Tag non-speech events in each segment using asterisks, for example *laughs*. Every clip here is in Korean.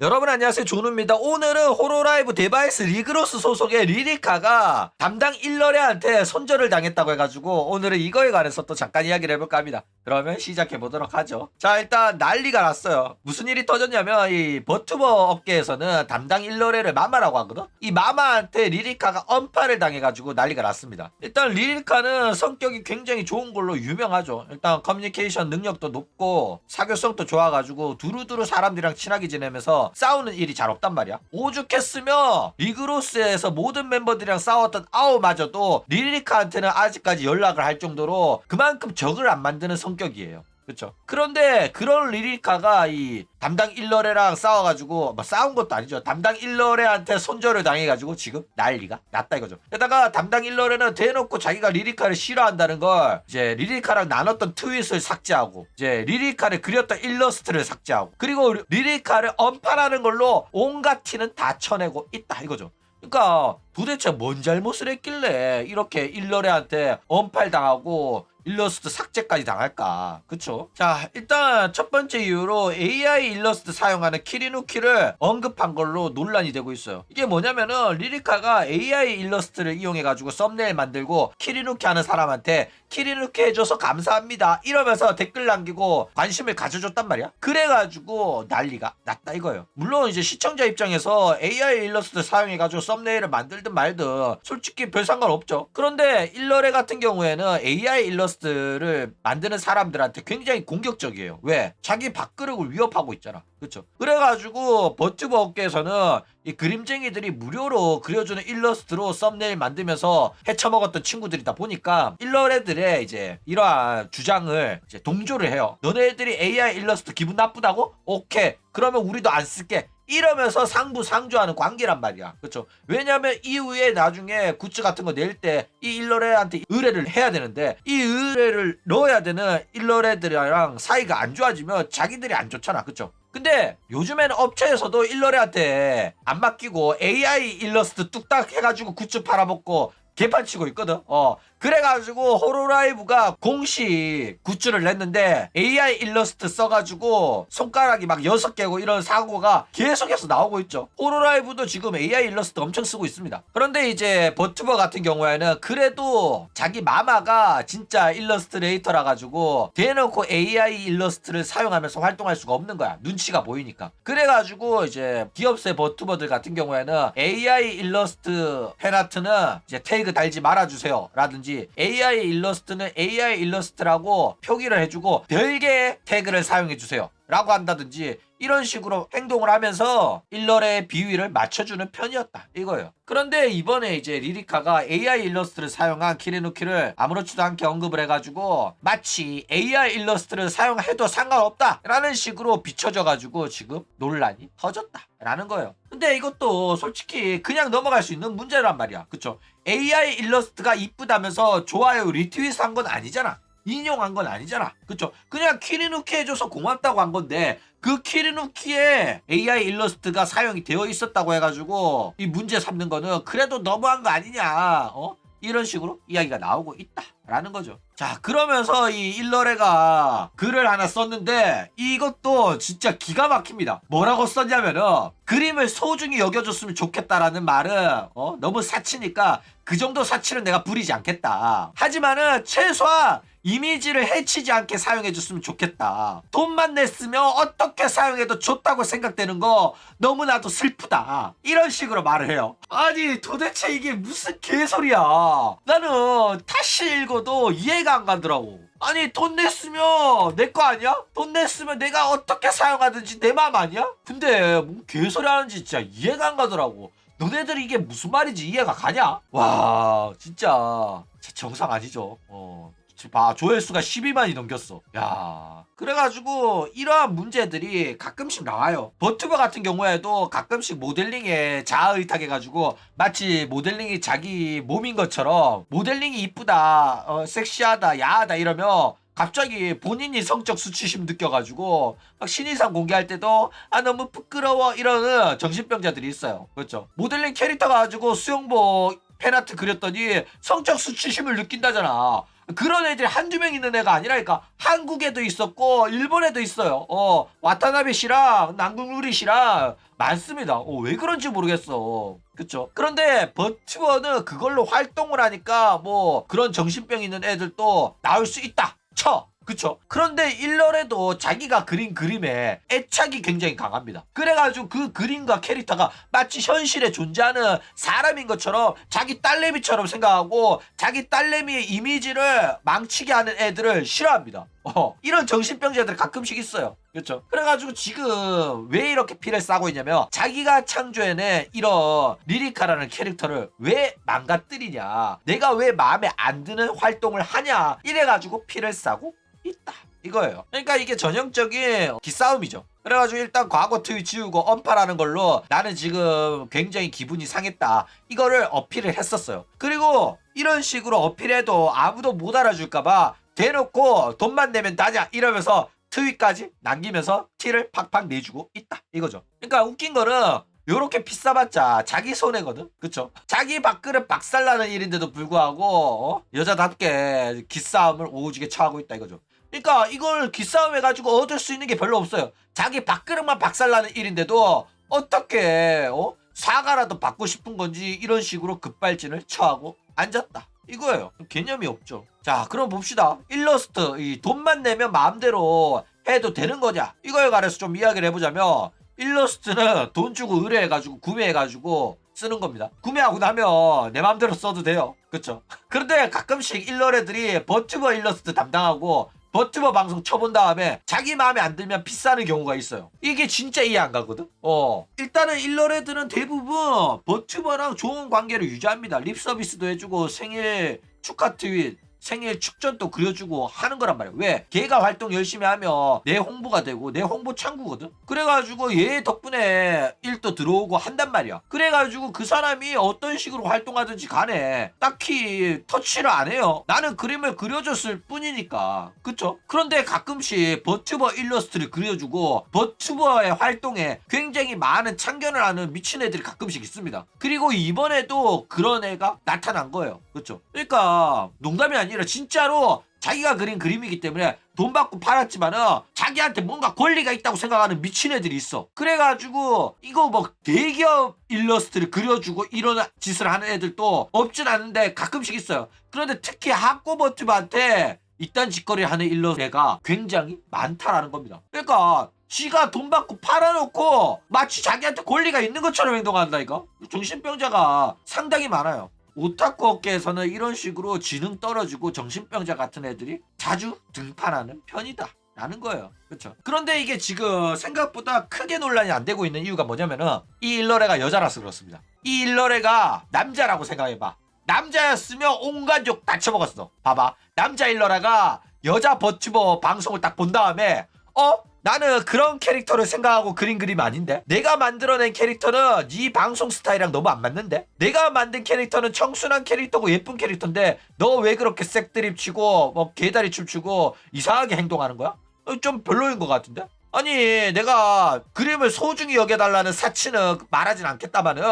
여러분 안녕하세요. 조누입니다. 오늘은 호로라이브 데바이스 리그로스 소속의 리리카가 담당 일러레한테 손절을 당했다고 해가지고 오늘은 이거에 관해서 또 잠깐 이야기를 해볼까 합니다. 그러면 시작해보도록 하죠. 자 일단 난리가 났어요. 무슨 일이 터졌냐면 이 버튜버 업계에서는 담당 일러레를 마마라고 하거든? 이 마마한테 리리카가 언파를 당해가지고 난리가 났습니다. 일단 리리카는 성격이 굉장히 좋은 걸로 유명하죠. 일단 커뮤니케이션 능력도 높고 사교성도 좋아가지고 두루두루 사람들이랑 친하게 지내면서 싸우는 일이 잘 없단 말이야. 오죽했으면 리그로스에서 모든 멤버들이랑 싸웠던 아우마저도 리리카한테는 아직까지 연락을 할 정도로 그만큼 적을 안 만드는 성격이에요. 그렇죠. 그런데 그런 리리카가 이 담당 일러레랑 싸워가지고 뭐 싸운 것도 아니죠. 담당 일러레한테 손절을 당해가지고 지금 난리가 났다 이거죠. 게다가 담당 일러레는 대놓고 자기가 리리카를 싫어한다는 걸 이제 리리카랑 나눴던 트윗을 삭제하고 이제 리리카를 그렸던 일러스트를 삭제하고 그리고 리리카를 언팔하는 걸로 온갖 티는 다 쳐내고 있다 이거죠. 그러니까 도대체 뭔 잘못을 했길래 이렇게 일러레한테 언팔 당하고 일러스트 삭제까지 당할까? 그쵸? 자, 일단 첫 번째 이유로 AI 일러스트 사용하는 키리누키를 언급한 걸로 논란이 되고 있어요. 이게 뭐냐면은 리리카가 AI 일러스트를 이용해 가지고 썸네일 만들고 키리누키 하는 사람한테 키리누키 해줘서 감사합니다. 이러면서 댓글 남기고 관심을 가져줬단 말이야. 그래가지고 난리가 났다 이거예요. 물론 이제 시청자 입장에서 AI 일러스트 사용해가지고 썸네일을 만들든 말든 솔직히 별 상관없죠. 그런데 일러레 같은 경우에는 AI 일러스트 를 만드는 사람들한테 굉장히 공격적이에요. 왜? 자기 밥그릇을 위협하고 있잖아. 그쵸? 그래가지고 버튜버 업계에서는 이 그림쟁이들이 무료로 그려주는 일러스트로 썸네일 만들면서 헤쳐먹었던 친구들이다 보니까 일러레들의 이제 이러한 주장을 이제 동조를 해요. 너네들이 AI 일러스트 기분 나쁘다고? 오케이. 그러면 우리도 안 쓸게. 이러면서 상부 상조하는 관계란 말이야. 그렇죠? 왜냐면 이후에 나중에 굿즈 같은 거 낼 때 이 일러레한테 의뢰를 해야 되는데 이 의뢰를 넣어야 되는 일러레들이랑 사이가 안 좋아지면 자기들이 안 좋잖아. 그렇죠? 근데 요즘에는 업체에서도 일러레한테 안 맡기고 AI 일러스트 뚝딱 해가지고 굿즈 팔아먹고 개판 치고 있거든. 어. 그래가지고 호로라이브가 공식 굿즈를 냈는데 AI 일러스트 써가지고 손가락이 막 여섯 개고 이런 사고가 계속해서 나오고 있죠. 호로라이브도 지금 AI 일러스트 엄청 쓰고 있습니다. 그런데 이제 버튜버 같은 경우에는 그래도 자기 마마가 진짜 일러스트레이터라 가지고 대놓고 AI 일러스트를 사용하면서 활동할 수가 없는 거야. 눈치가 보이니까. 그래가지고 이제 기업세 버튜버들 같은 경우에는 AI 일러스트 팬아트는 이제 테이크 달지 말아주세요. 라든지 AI 일러스트는 AI 일러스트라고 표기를 해주고 별개의 태그를 사용해주세요. 라고 한다든지 이런 식으로 행동을 하면서 일러의 비위를 맞춰주는 편이었다 이거예요. 그런데 이번에 이제 리리카가 AI 일러스트를 사용한 키리누키를 아무렇지도 않게 언급을 해가지고 마치 AI 일러스트를 사용해도 상관없다 라는 식으로 비춰져 가지고 지금 논란이 터졌다 라는 거예요. 근데 이것도 솔직히 그냥 넘어갈 수 있는 문제란 말이야. 그쵸? AI 일러스트가 이쁘다면서 좋아요 리트윗 한 건 아니잖아. 인용한 건 아니잖아. 그쵸? 그냥 키리누키 해줘서 고맙다고 한 건데, 그 키리누키에 AI 일러스트가 사용이 되어 있었다고 해가지고, 이 문제 삼는 거는 그래도 너무한 거 아니냐, 어? 이런 식으로 이야기가 나오고 있다. 라는 거죠. 자, 그러면서 이 일러레가 글을 하나 썼는데, 이것도 진짜 기가 막힙니다. 뭐라고 썼냐면은, 그림을 소중히 여겨줬으면 좋겠다라는 말은, 어? 너무 사치니까, 그 정도 사치는 내가 부리지 않겠다. 하지만은, 최소한, 이미지를 해치지 않게 사용해 줬으면 좋겠다. 돈만 냈으면 어떻게 사용해도 좋다고 생각되는 거 너무나도 슬프다. 이런 식으로 말을 해요. 아니 도대체 이게 무슨 개소리야. 나는 다시 읽어도 이해가 안 가더라고. 아니 돈 냈으면 내 거 아니야? 돈 냈으면 내가 어떻게 사용하든지 내 마음 아니야? 근데 뭐 개소리 하는지 진짜 이해가 안 가더라고. 너네들이 이게 무슨 말인지 이해가 가냐? 와 진짜 정상 아니죠. 어. 봐 조회수가 12만이 넘겼어. 야 그래가지고 이러한 문제들이 가끔씩 나와요. 버튜버 같은 경우에도 가끔씩 모델링에 자아의탁해가지고 마치 모델링이 자기 몸인 것처럼 모델링이 이쁘다, 어, 섹시하다, 야하다 이러면 갑자기 본인이 성적 수치심 느껴가지고 막 신인상 공개할 때도 아 너무 부끄러워 이러는 정신병자들이 있어요. 그렇죠? 모델링 캐릭터 가지고 수영복 팬아트 그렸더니 성적 수치심을 느낀다잖아. 그런 애들이 한두 명 있는 애가 아니라니까. 한국에도 있었고 일본에도 있어요. 어 와타나베 씨랑 남궁루리 씨랑 많습니다. 어, 왜 그런지 모르겠어. 그쵸? 그런데 버튜버는 그걸로 활동을 하니까 뭐 그런 정신병 있는 애들도 나올 수 있다. 쳐 그쵸? 그런데 일렬에도 자기가 그린 그림에 애착이 굉장히 강합니다. 그래가지고 그 그림과 캐릭터가 마치 현실에 존재하는 사람인 것처럼 자기 딸내미처럼 생각하고 자기 딸내미의 이미지를 망치게 하는 애들을 싫어합니다 어, 이런 정신병자들 가끔씩 있어요. 그렇죠? 그래가지고 지금 왜 이렇게 피를 싸고 있냐면 자기가 창조해낸 이런 리리카라는 캐릭터를 왜 망가뜨리냐 내가 왜 마음에 안 드는 활동을 하냐 이래가지고 피를 싸고 있다 이거예요. 그러니까 이게 전형적인 기싸움이죠. 그래가지고 일단 과거 트윗 지우고 언파라는 걸로 나는 지금 굉장히 기분이 상했다. 이거를 어필을 했었어요. 그리고 이런 식으로 어필해도 아무도 못 알아줄까봐 대놓고 돈만 내면 다냐 이러면서 트윗까지 남기면서 티를 팍팍 내주고 있다 이거죠. 그러니까 웃긴 거는 요렇게 비싸봤자 자기 손해거든 그쵸 자기 밥그릇 박살나는 일인데도 불구하고 어? 여자답게 기싸움을 오지게 처하고 있다 이거죠 그러니까 이걸 기싸움 해가지고 얻을 수 있는 게 별로 없어요 자기 밥그릇만 박살나는 일인데도 어떻게 어? 사과라도 받고 싶은 건지 이런 식으로 급발진을 처하고 앉았다 이거예요 개념이 없죠 자 그럼 봅시다 일러스트 이 돈만 내면 마음대로 해도 되는 거냐 이거에 관해서 좀 이야기를 해보자면 일러스트는 돈 주고 의뢰해가지고 구매해가지고 쓰는 겁니다. 구매하고 나면 내 마음대로 써도 돼요. 그쵸? 그런데 가끔씩 일러레들이 버튜버 일러스트 담당하고 버튜버 방송 쳐본 다음에 자기 마음에 안 들면 비싸는 경우가 있어요. 이게 진짜 이해 안 가거든? 어. 일단은 일러레들은 대부분 버튜버랑 좋은 관계를 유지합니다. 립 서비스도 해주고 생일 축하 트윗 생일 축전도 그려주고 하는 거란 말이야. 왜? 걔가 활동 열심히 하면 내 홍보가 되고 내 홍보 창구거든. 그래가지고 얘 덕분에 일도 들어오고 한단 말이야. 그래가지고 그 사람이 어떤 식으로 활동하든지 간에 딱히 터치를 안 해요. 나는 그림을 그려줬을 뿐이니까. 그쵸? 그런데 가끔씩 버튜버 일러스트를 그려주고 버튜버의 활동에 굉장히 많은 참견을 하는 미친 애들이 가끔씩 있습니다. 그리고 이번에도 그런 애가 나타난 거예요. 그쵸? 그러니까 농담이 아니라 진짜로 자기가 그린 그림이기 때문에 돈 받고 팔았지만은 자기한테 뭔가 권리가 있다고 생각하는 미친 애들이 있어. 그래가지고 이거 뭐 대기업 일러스트를 그려주고 이런 짓을 하는 애들도 없진 않은데 가끔씩 있어요. 그런데 특히 학고버튜브한테 이딴 짓거리 하는 일러스트가 굉장히 많다라는 겁니다. 그러니까 지가 돈 받고 팔아놓고 마치 자기한테 권리가 있는 것처럼 행동한다니까? 정신병자가 상당히 많아요. 오타쿠 업계에서는 이런 식으로 지능 떨어지고 정신병자 같은 애들이 자주 등판하는 편이다. 라는 거예요. 그렇죠. 그런데 이게 지금 생각보다 크게 논란이 안 되고 있는 이유가 뭐냐면은 이 일러레가 여자라서 그렇습니다. 이 일러레가 남자라고 생각해봐. 남자였으면 온갖 욕 다 쳐먹었어. 봐봐. 남자 일러레가 여자 버튜버 방송을 딱 본 다음에 어? 나는 그런 캐릭터를 생각하고 그린 그림 아닌데? 내가 만들어낸 캐릭터는 네 방송 스타일이랑 너무 안 맞는데? 내가 만든 캐릭터는 청순한 캐릭터고 예쁜 캐릭터인데 너 왜 그렇게 색드립 치고 뭐 개다리 춤추고 이상하게 행동하는 거야? 어, 좀 별로인 것 같은데? 아니 내가 그림을 소중히 여겨달라는 사치는 말하진 않겠다마는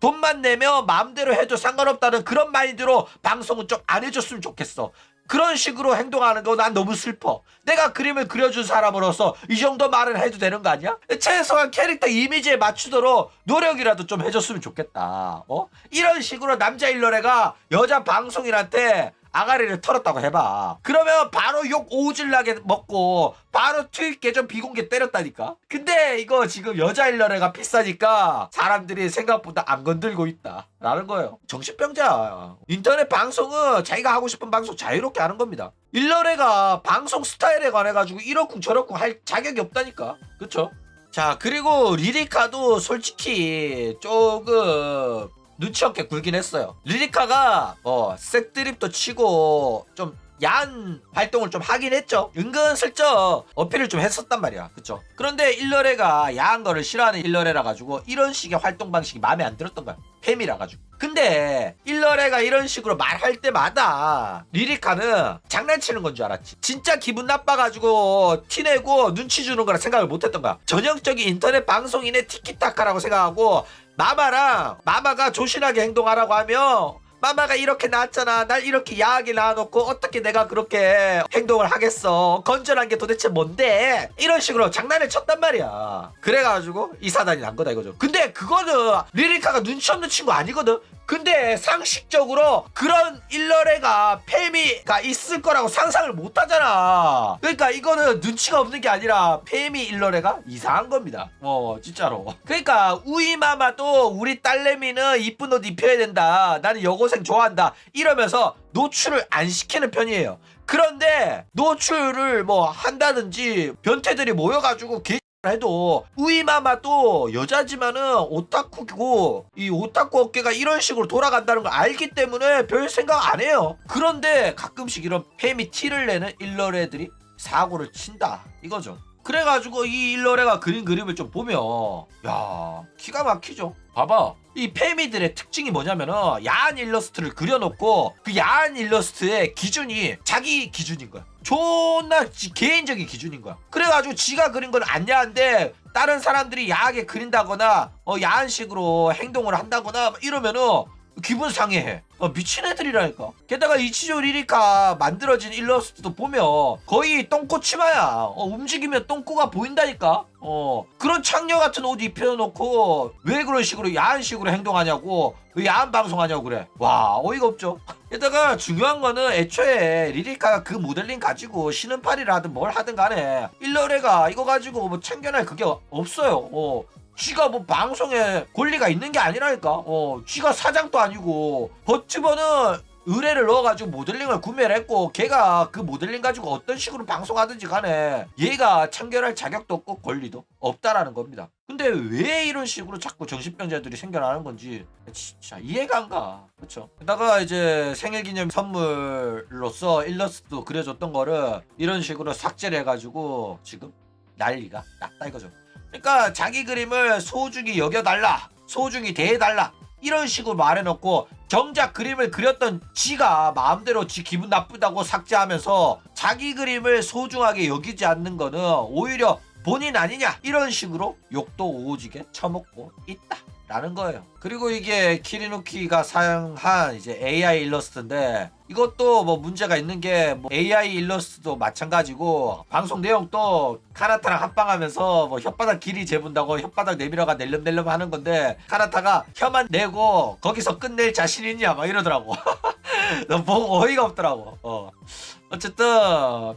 돈만 내면 마음대로 해도 상관없다는 그런 마인드로 방송은 좀 안 해줬으면 좋겠어. 그런 식으로 행동하는 거 난 너무 슬퍼. 내가 그림을 그려준 사람으로서 이 정도 말은 해도 되는 거 아니야? 최소한 캐릭터 이미지에 맞추도록 노력이라도 좀 해줬으면 좋겠다. 어? 이런 식으로 남자 일러레가 여자 방송인한테 아가리를 털었다고 해봐. 그러면 바로 욕 오질나게 먹고 바로 트윗 계정 비공개 때렸다니까. 근데 이거 지금 여자 일러레가 비싸니까 사람들이 생각보다 안 건들고 있다. 라는 거예요. 정신병자. 인터넷 방송은 자기가 하고 싶은 방송 자유롭게 하는 겁니다. 일러레가 방송 스타일에 관해 가지고 이렇쿵 저렇쿵 할 자격이 없다니까. 그쵸? 자, 그리고 리리카도 솔직히 조금 눈치 없게 굴긴 했어요. 리리카가 어 색드립도 치고 좀 야한 활동을 좀 하긴 했죠. 은근슬쩍 어필을 좀 했었단 말이야. 그쵸? 그런데 일러레가 야한 거를 싫어하는 일러레라 가지고 이런 식의 활동 방식이 마음에 안 들었던 거야. 팸이라 가지고. 근데 일러레가 이런 식으로 말할 때마다 리리카는 장난치는 건 줄 알았지. 진짜 기분 나빠가지고 티내고 눈치 주는 거라 생각을 못 했던 거야. 전형적인 인터넷 방송인의 티키타카라고 생각하고 마마랑 마마가 조신하게 행동하라고 하면 마마가 이렇게 낳았잖아. 날 이렇게 야하게 낳아놓고 어떻게 내가 그렇게 행동을 하겠어? 건전한 게 도대체 뭔데? 이런 식으로 장난을 쳤단 말이야. 그래가지고 이 사단이 난 거다 이거죠. 근데 그거는 리리카가 눈치 없는 친구 아니거든 근데 상식적으로 그런 일러레가 페미가 있을 거라고 상상을 못 하잖아. 그러니까 이거는 눈치가 없는 게 아니라 페미 일러레가 이상한 겁니다. 어, 진짜로. 그러니까 우이마마도 우리 딸내미는 이쁜 옷 입혀야 된다. 나는 여고생 좋아한다. 이러면서 노출을 안 시키는 편이에요. 그런데 노출을 뭐 한다든지 변태들이 모여가지고 개 해도 우이마마도 여자지만은 오타쿠고 이 오타쿠 어깨가 이런 식으로 돌아간다는 걸 알기 때문에 별 생각 안 해요. 그런데 가끔씩 이런 페미 티를 내는 일러레들이 사고를 친다 이거죠. 그래가지고 이 일러레가 그린 그림을 좀 보면 야 기가 막히죠. 봐봐 이 페미들의 특징이 뭐냐면은 야한 일러스트를 그려놓고 그 야한 일러스트의 기준이 자기 기준인 거야. 존나 지- 개인적인 기준인 거야. 그래가지고 지가 그린 건 안 야한데 다른 사람들이 야하게 그린다거나 어, 야한 식으로 행동을 한다거나 이러면은 기분 상해해. 어, 미친 애들이라니까. 게다가 이치조 리리카 만들어진 일러스트도 보면 거의 똥꼬 치마야. 어, 움직이면 똥꼬가 보인다니까. 어, 그런 창녀 같은 옷 입혀놓고 왜 그런 식으로 야한 식으로 행동하냐고. 왜 야한 방송하냐고 그래. 와, 어이가 없죠. 게다가 중요한 거는 애초에 리리카가 그 모델링 가지고 신은 팔이를 하든 뭘 하든 간에 일러레가 이거 가지고 뭐 챙겨낼 그게 없어요. 어. 쥐가 뭐 방송에 권리가 있는 게 아니라니까. 어, 쥐가 사장도 아니고 버튜버는 의뢰를 넣어가지고 모델링을 구매를 했고 걔가 그 모델링 가지고 어떤 식으로 방송하든지 간에 얘가 참견할 자격도 없고 권리도 없다라는 겁니다. 근데 왜 이런 식으로 자꾸 정신병자들이 생겨나는 건지 진짜 이해가 안 가. 그렇죠. 게다가 이제 생일 기념 선물로서 일러스트도 그려줬던 거를 이런 식으로 삭제를 해가지고 지금 난리가 났다 이거죠. 그러니까 자기 그림을 소중히 여겨달라 소중히 대해달라 이런 식으로 말해놓고 정작 그림을 그렸던 지가 마음대로 지 기분 나쁘다고 삭제하면서 자기 그림을 소중하게 여기지 않는 거는 오히려 본인 아니냐 이런 식으로 욕도 오지게 처먹고 있다 라는 거예요. 그리고 이게 키리누키가 사용한 이제 AI 일러스트인데 이것도 뭐 문제가 있는 게 뭐 AI 일러스트도 마찬가지고 방송 내용도 카나타랑 합방하면서 뭐 혓바닥 길이 재본다고 혓바닥 내밀어가 낼름낼름 하는 건데 카나타가 혀만 내고 거기서 끝낼 자신 있냐 막 이러더라고 *laughs* 너 보고 어이가 없더라고. 어. 어쨌든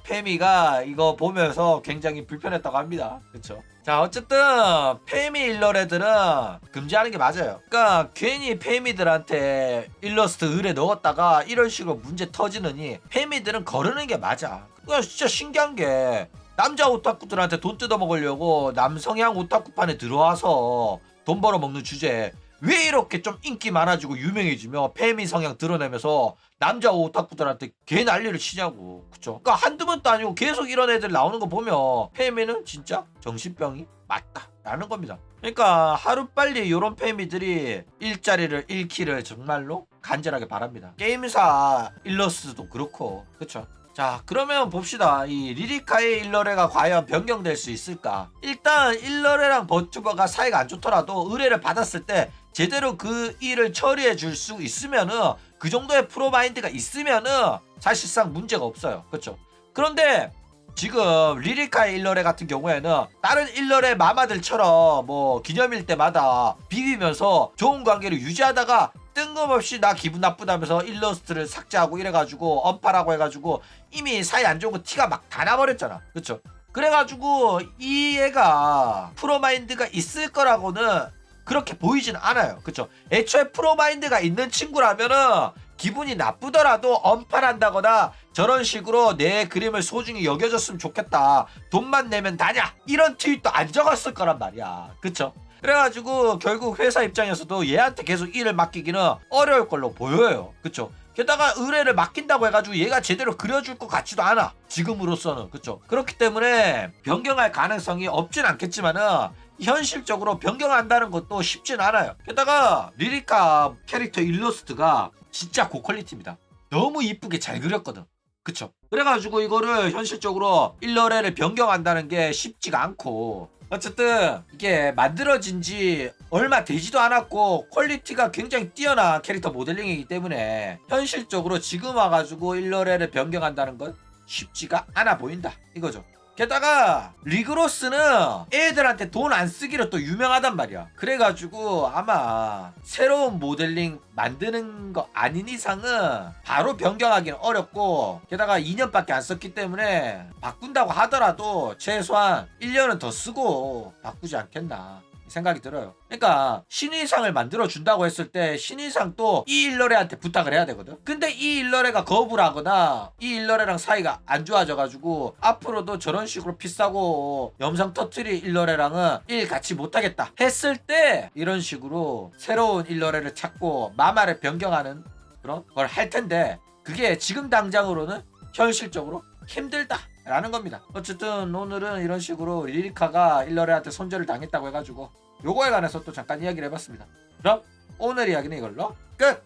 페미가 이거 보면서 굉장히 불편했다고 합니다. 그쵸? 자 어쨌든 페미 일러레들은 금지하는 게 맞아요. 그러니까 괜히 페미들한테 일러스트 의뢰 넣었다가 이런 식으로 문제 터지느니 페미들은 거르는 게 맞아. 그러니까 진짜 신기한 게 남자 오타쿠들한테 돈 뜯어먹으려고 남성향 오타쿠판에 들어와서 돈 벌어먹는 주제에 왜 이렇게 좀 인기 많아지고 유명해지며 페미 성향 드러내면서 남자 오타쿠들한테 개 난리를 치냐고. 그쵸? 그니까 한두 번도 아니고 계속 이런 애들 나오는 거 보면 페미는 진짜 정신병이 맞다 라는 겁니다. 그러니까 하루빨리 이런 페미들이 일자리를 잃기를 정말로 간절하게 바랍니다. 게임사 일러스트도 그렇고. 그쵸 자 그러면 봅시다. 이 리리카의 일러레가 과연 변경될 수 있을까? 일단 일러레랑 버튜버가 사이가 안 좋더라도 의뢰를 받았을 때 제대로 그 일을 처리해 줄 수 있으면은 그 정도의 프로마인드가 있으면은 사실상 문제가 없어요. 그렇죠 그런데 지금 리리카의 일러레 같은 경우에는 다른 일러레 마마들처럼 뭐 기념일 때마다 비비면서 좋은 관계를 유지하다가 뜬금없이 나 기분 나쁘다면서 일러스트를 삭제하고 이래가지고 언파라고 해가지고 이미 사이 안 좋은 거 티가 막 다 나버렸잖아. 그쵸? 그래가지고 이 애가 프로마인드가 있을 거라고는 그렇게 보이진 않아요. 그쵸? 애초에 프로마인드가 있는 친구라면은 기분이 나쁘더라도 언팔한다거나 저런 식으로 내 그림을 소중히 여겨줬으면 좋겠다. 돈만 내면 다냐? 이런 트윗도 안 적었을 거란 말이야. 그쵸 그래가지고 결국 회사 입장에서도 얘한테 계속 일을 맡기기는 어려울 걸로 보여요. 그쵸? 게다가 의뢰를 맡긴다고 해가지고 얘가 제대로 그려줄 것 같지도 않아. 지금으로서는. 그쵸? 그렇기 때문에 변경할 가능성이 없진 않겠지만은 현실적으로 변경한다는 것도 쉽진 않아요. 게다가 리리카 캐릭터 일러스트가 진짜 고퀄리티입니다. 너무 이쁘게 잘 그렸거든. 그쵸? 그래가지고 이거를 현실적으로 일러레를 변경한다는 게 쉽지가 않고 어쨌든 이게 만들어진 지 얼마 되지도 않았고 퀄리티가 굉장히 뛰어난 캐릭터 모델링이기 때문에 현실적으로 지금 와가지고 1러레를 변경한다는 건 쉽지가 않아 보인다 이거죠. 게다가 리그로스는 애들한테 돈 안 쓰기로 또 유명하단 말이야. 그래가지고 아마 새로운 모델링 만드는 거 아닌 이상은 바로 변경하기는 어렵고 게다가 2년밖에 안 썼기 때문에 바꾼다고 하더라도 최소한 1년은 더 쓰고 바꾸지 않겠나. 생각이 들어요. 그러니까 신의상을 만들어 준다고 했을 때 신의상 또이 일러레한테 부탁을 해야 되거든. 근데 이 일러레가 거부를 하거나 이 일러레랑 사이가 안 좋아져 가지고 앞으로도 저런 식으로 비싸고 영상 터트리 일러레랑은 일 같이 못 하겠다 했을 때 이런 식으로 새로운 일러레를 찾고 마마를 변경하는 그런 걸 할 텐데 그게 지금 당장으로는 현실적으로 힘들다. 라는 겁니다. 어쨌든 오늘은 이런 식으로 리리카가 일러레한테 손절을 당했다고 해가지고 요거에 관해서 또 잠깐 이야기를 해봤습니다. 그럼 오늘 이야기는 이걸로 끝!